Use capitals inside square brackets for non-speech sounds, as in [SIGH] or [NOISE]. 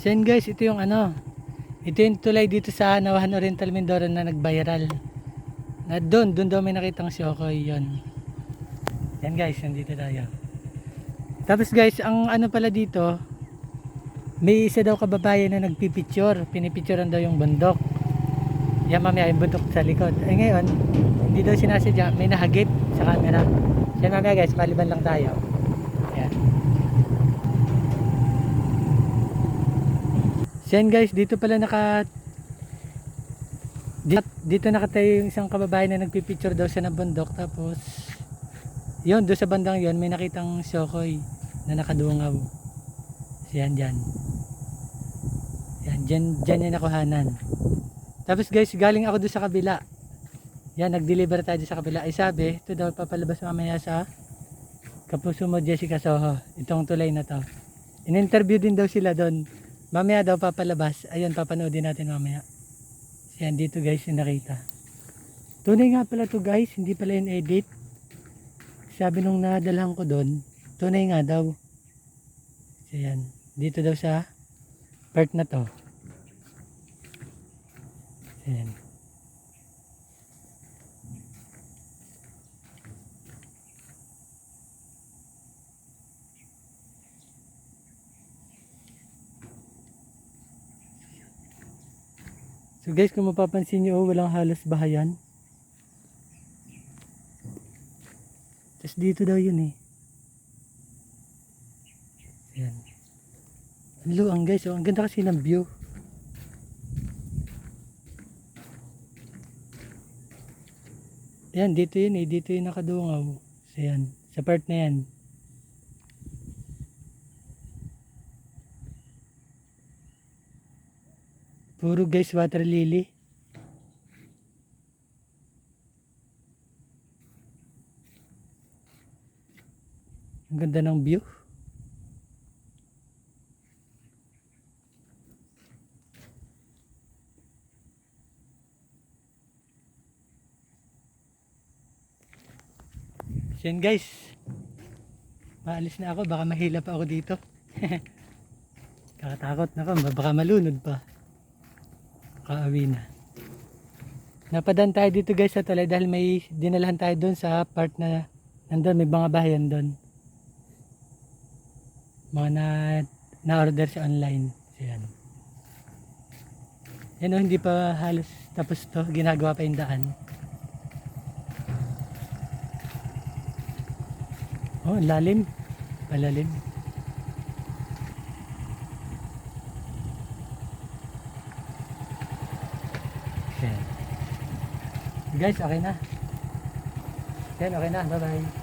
So yun guys, ito yung ano. Ito yung tulay dito sa Nawahan Oriental Mindoro na nag-viral. Na doon, doon daw may nakitang Shokoy yun. Yan guys, nandito tayo. Tapos guys, ang ano pala dito, may isa daw kababayan na nagpipicture. Pinipicturean daw yung bundok. Yan mamaya yung bundok sa likod. Ay ngayon, hindi daw sinasadya, may nahagip sa camera. Yan mamaya guys, maliban lang tayo. Yan. So yan guys, dito pala naka dito, dito nakatayo yung isang kababayan na nagpipicture daw sa bundok tapos yun, doon sa bandang yun may nakitang Shokoy na nakadungaw. So yan dyan. Yan, dyan, dyan yung nakuhanan. Tapos guys, galing ako doon sa kabila. Yan, nag-deliver tayo sa kabila. Ay sabi, ito daw papalabas mamaya sa Kapuso mo Jessica Soho. Itong tulay na to. In-interview din daw sila doon. Mamaya daw papalabas. Ayun, papanoodin natin mamaya. Yan, dito guys yung nakita. Tunay nga pala to guys, hindi pala yung edit. Sabi nung nadalhan ko doon, tunay nga daw. So yan, dito daw sa part na to. So yan. So guys, kung mapapansin nyo, oh, walang halos bahayan. Tapos dito daw yun eh. Ayan. Ang luang guys, oh. ang ganda kasi ng view. Ayan, dito yun eh. Dito yung nakadungaw. So yan, sa part na yan. Puro guys, water lily. Ang ganda ng view. So guys. Paalis na ako. Baka mahila pa ako dito. [LAUGHS] Kakatakot na ako. Baka malunod pa. Kaawi na. Napadan tayo dito guys sa tulay dahil may dinalahan tayo doon sa part na nandun may mga bahayan doon. Mga na na-order sa online. So yan. Yan o, hindi pa halos tapos to. Ginagawa pa yung daan. Oh, lalim. Palalim. Yan. Guys, okay na. Yan, okay na. Bye-bye.